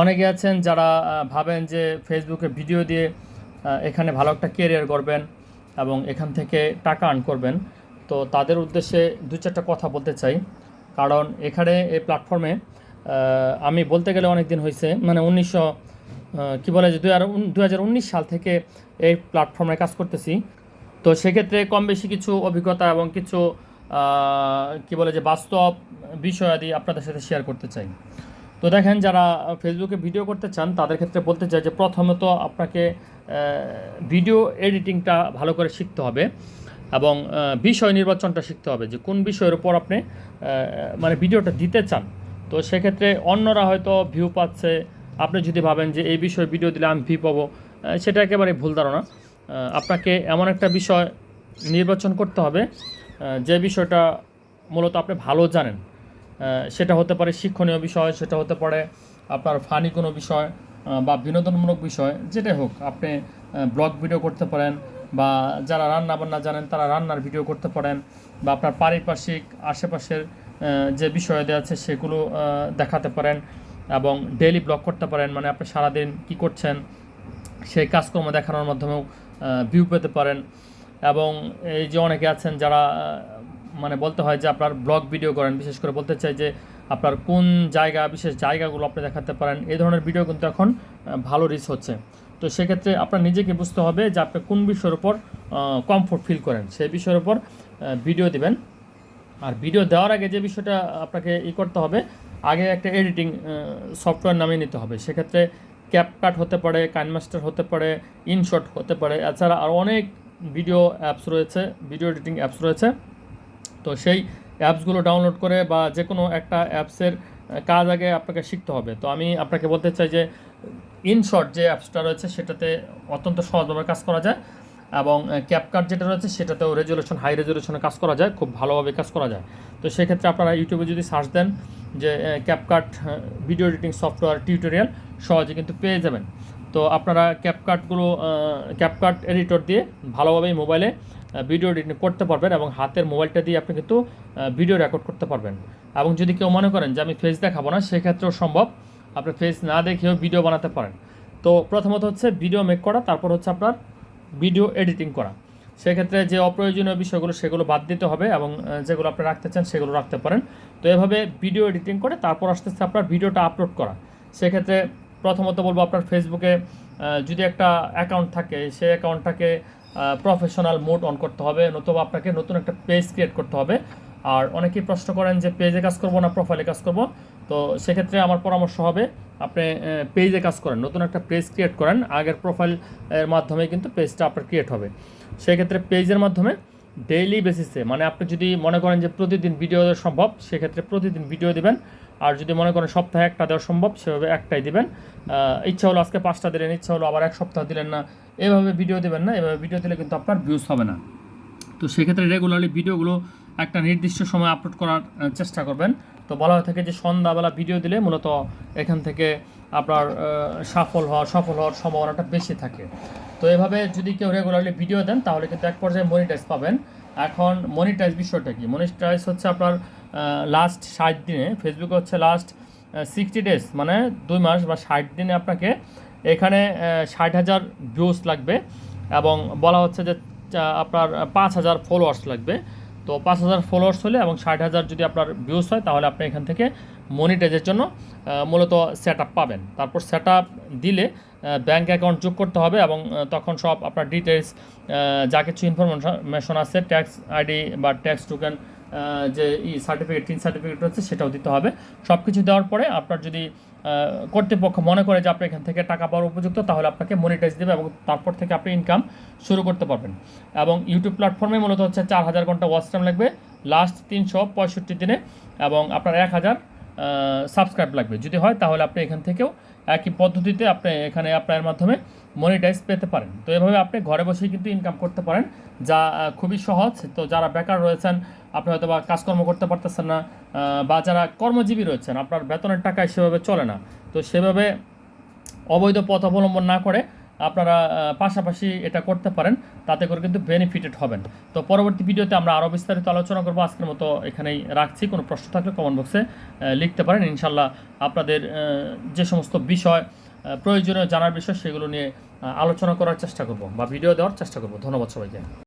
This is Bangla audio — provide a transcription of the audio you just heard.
অনেকে আছেন যারা ভাবেন যে ফেসবুকে ভিডিও দিয়ে এখানে ভালো একটা কেরিয়ার করবেন এবং এখান থেকে টাকা আর্ন করবেন। তো তাদের উদ্দেশ্যে দু চারটা কথা বলতে চাই। কারণ এখানে এই প্ল্যাটফর্মে আমি বলতে গেলে অনেক দিন হয়েছে মানে উনিশশো কী বলে যে দু হাজার উনিশ সাল থেকে এই প্ল্যাটফর্মে কাজ করতেছি। তো সেক্ষেত্রে কম বেশি কিছু অভিজ্ঞতা এবং কিছু কি বলে যে বাস্তব বিষয়াদি আপনাদের সাথে শেয়ার করতে চাই। তো দেখেন যারা ফেসবুকে ভিডিও করতে চান, তাদের ক্ষেত্রে বলতে চাই যে প্রথমত আপনাকে ভিডিও এডিটিংটা ভালো করে শিখতে হবে এবং বিষয় নির্বাচনটা শিখতে হবে যে কোন বিষয়ের উপর আপনি মানে ভিডিওটা দিতে চান। তো সেক্ষেত্রে অন্যরা হয়তো ভিউ পাচ্ছে। আপনি যদি ভাবেন যে এই বিষয়ে ভিডিও দিলে আমি ভিউ পাবো সেটা একেবারে ভুল ধারণা। আপনাকে এমন একটা বিষয় নির্বাচন করতে হবে যে বিষয়টা মূলত আপনি ভালো জানেন। সেটা হতে পারে শিক্ষণীয় বিষয়, সেটা হতে পারে আপনার ফানি কোনো বিষয় বা বিনোদনমূলক বিষয়, যেটাই হোক, আপনি ব্লগ ভিডিও করতে পারেন, বা যারা রান্না বান্না জানেন, তারা রান্নার ভিডিও করতে পারেন, বা আপনার পারিপার্শ্বিক আশেপাশের যে বিষয় আছে, সেগুলো দেখাতে পারেন, এবং ডেইলি ব্লগ করতে পারেন মানে আপনি সারাদিন কী করছেন, সেই কাজকর্ম দেখানোর মাধ্যমেও ভিউ পেতে পারেন, এবং এই যে অনেকে আছেন যারা মানে বলতে হয় যে আপনার ব্লগ ভিডিও করেন, বিশেষ করে বলতে চাই যে আপনার কোন জায়গা, বিশেষ জায়গাগুলো আপনি দেখাতে পারেন এই ধরনের ভিডিও কিন্তু এখন ভালো রিচ হচ্ছে। তো সেক্ষেত্রে আপনার নিজেকে বুঝতে হবে যে আপনি কোন বিষয়ের উপর কমফোর্ট ফিল করেন। সেই বিষয়ের উপর ভিডিও দিবেন। আর ভিডিও দেওয়ার আগে যে বিষয়টা আপনাকে ই করতে হবে, আগে একটা এডিটিং সফটওয়্যার নামিয়ে নিতে হবে। সেক্ষেত্রে ক্যাপকাট হতে পারে কাইনমাস্টার হতে পারে ইনশট হতে পারে, এছাড়া আর অনেক ভিডিও অ্যাপস রয়েছে ভিডিও এডিটিং অ্যাপস রয়েছে। তো সেই অ্যাপসগুলো ডাউনলোড করে বা যে কোনো একটা অ্যাপসের কাজ আগে আপনাকে শিখতে হবে। তো আমি আপনাকে বলতে চাই যে ইনশট যে অ্যাপসটা রয়েছে সেটাতে অত্যন্ত সহজভাবে কাজ করা যায় এবং ক্যাপকাট যেটা রয়েছে সেটাতেও রেজলিউশন হাই রেজলিউশনে কাজ করা যায়, খুব ভালোভাবে কাজ করা যায়। তো সেক্ষেত্রে আপনারা ইউটিউবে যদি সার্চ দেন যে CapCut video editing software tutorial সহজে কিন্তু পেয়ে যাবেন। তো আপনারা ক্যাপকাটগুলো ক্যাপকাট এডিটর দিয়ে ভালোভাবেই মোবাইলে ভিডিও এডিটিং করতে পারবেন এবং হাতের মোবাইলটা দিয়ে আপনি কিন্তু ভিডিও রেকর্ড করতে পারবেন। এবং যদি কেউ মনে করেন যে আমি ফেস দেখাবো না, সেক্ষেত্রেও সম্ভব। আপনি ফেস না দেখেও ভিডিও বানাতে পারেন। তো প্রথমত হচ্ছে ভিডিও মেক করা, তারপর হচ্ছে আপনার ভিডিও এডিটিং করা। সেক্ষেত্রে যে অপ্রয়োজনীয় বিষয়গুলো, সেগুলো বাদ দিতে হবে এবং যেগুলো আপনি রাখতে চান, সেগুলো রাখতে পারেন। তো এভাবে ভিডিও এডিটিং করে, তারপর আস্তে আস্তে আপনার ভিডিওটা আপলোড করা। সেক্ষেত্রে প্রথমত বলব আপনার ফেসবুকে যদি একটা অ্যাকাউন্ট থাকে, সেই অ্যাকাউন্টটাকে প্রফেশনাল মোড অন করতে হবে, নতুবা আপনাকে নতুন একটা পেজ ক্রিয়েট করতে হবে। আর অনেকেই প্রশ্ন করেন যে পেজে কাজ করব না প্রোফাইলে কাজ করব? তো সেক্ষেত্রে আমার পরামর্শ হবে, আপনি পেজে কাজ করেন, নতুন একটা পেজ ক্রিয়েট করেন। আগের প্রোফাইলের মাধ্যমে কিন্তু পেজটা আপনার ক্রিয়েট হবে। সেক্ষেত্রে পেজের মাধ্যমে ডেইলি বেসিসে মানে আপনি যদি মনে করেন যে প্রতিদিন ভিডিও দেওয়া সম্ভব, সেক্ষেত্রে প্রতিদিন ভিডিও দিবেন। আর যদি মনে করেন সপ্তাহে একটা দেওয়া সম্ভব, সেভাবে একটাই দিবেন। ইচ্ছা হলো আজকে পাঁচটা দিলেন, ইচ্ছা হলো আবার এক সপ্তাহ দিলেন না, এভাবে ভিডিও দেবেন না, এভাবে ভিডিও দিলে কিন্তু আপনার ভিউজ হবে না। তো সেক্ষেত্রে রেগুলারলি ভিডিওগুলো একটা নির্দিষ্ট সময় আপলোড করার চেষ্টা করবেন। তো বলা হয়ে থাকে যে সন্ধ্যাবেলা ভিডিও দিলে মূলত এখান থেকে আপনার সফল হওয়ার সফল হওয়ার সম্ভাবনাটা বেশি থাকে। তো এভাবে যদি কেউ রেগুলারলি ভিডিও দেন, তাহলে কিন্তু এক পর্যায়ে মনিটাইজ পাবেন। এখন মনিটাইজ বিষয়টা কি? মনিটাইজ হচ্ছে আপনার লাস্ট ষাট দিনে। ফেসবুকে হচ্ছে লাস্ট সিক্সটি ডেজ মানে দুই মাস বা ষাট দিনে আপনাকে এখানে ষাট হাজার ভিউজ লাগবে এবং বলা হচ্ছে যে আপনার পাঁচ হাজার ফলোয়ার্স লাগবে। তো পাঁচ হাজার ফলোয়ার্স হলে এবং ষাট হাজার যদি আপনার ভিউজ হয়, তাহলে আপনি এখান থেকে মনিটাইজের জন্য মূলত সেট পাবেন। তারপর সেট দিলে ব্যাঙ্ক অ্যাকাউন্ট যোগ করতে হবে এবং তখন সব আপনার ডিটেলস যা কিছু ইনফরমেশন আছে ট্যাক্স আইডি বা ট্যাক্স টোকেন যে ই সার্টিফিকেট তিন সার্টিফিকেট হচ্ছে সেটাও দিতে হবে। সব কিছু দেওয়ার পরে আপনার যদি কর্তৃপক্ষ মনে করে যে আপনি এখান থেকে টাকা পাওয়ার উপযুক্ত, তাহলে আপনাকে মনিটাইজ দেবে এবং তারপর থেকে আপনি ইনকাম শুরু করতে পারবেন। এবং ইউটিউব প্ল্যাটফর্মে মূলত হচ্ছে চার হাজার ঘণ্টা ওয়াচ টাইম লাগবে লাস্ট তিনশো পঁয়ষট্টি দিনে এবং আপনার এক হাজার সাবস্ক্রাইব লাগবে। যদি হয় তাহলে আপনি এখান থেকেও একই পদ্ধতিতে আপনি এখানে অ্যাপ্লাইয়ের মাধ্যমে মনিটাইজ পেতে পারেন। তো এভাবে আপনি ঘরে বসেই কিন্তু ইনকাম করতে পারেন, যা খুবই সহজ। তো যারা বেকার রয়েছেন, আপনি হয়তো বা কাজকর্ম করতে পারতেছেন না বা যারা কর্মজীবী রয়েছেন, আপনার বেতনের টাকায় সেভাবে চলে না। তো সেভাবে অবৈধ পথ অবলম্বন না করে আপনারা পাশাপাশি এটা করতে পারেন, তাতে করে কিন্তু বেনিফিটেড হবেন। তো পরবর্তী ভিডিওতে আমরা আরও বিস্তারিত আলোচনা করব। আজকের মতো এখানেই রাখছি। কোনো প্রশ্ন থাকলে কমেন্ট বক্সে লিখতে পারেন। ইনশাল্লাহ আপনাদের যে সমস্ত বিষয় প্রয়োজনীয় জানার বিষয়, সেগুলো নিয়ে আলোচনা করার চেষ্টা করব বা ভিডিও দেওয়ার চেষ্টা করব। ধন্যবাদ সবাইকে।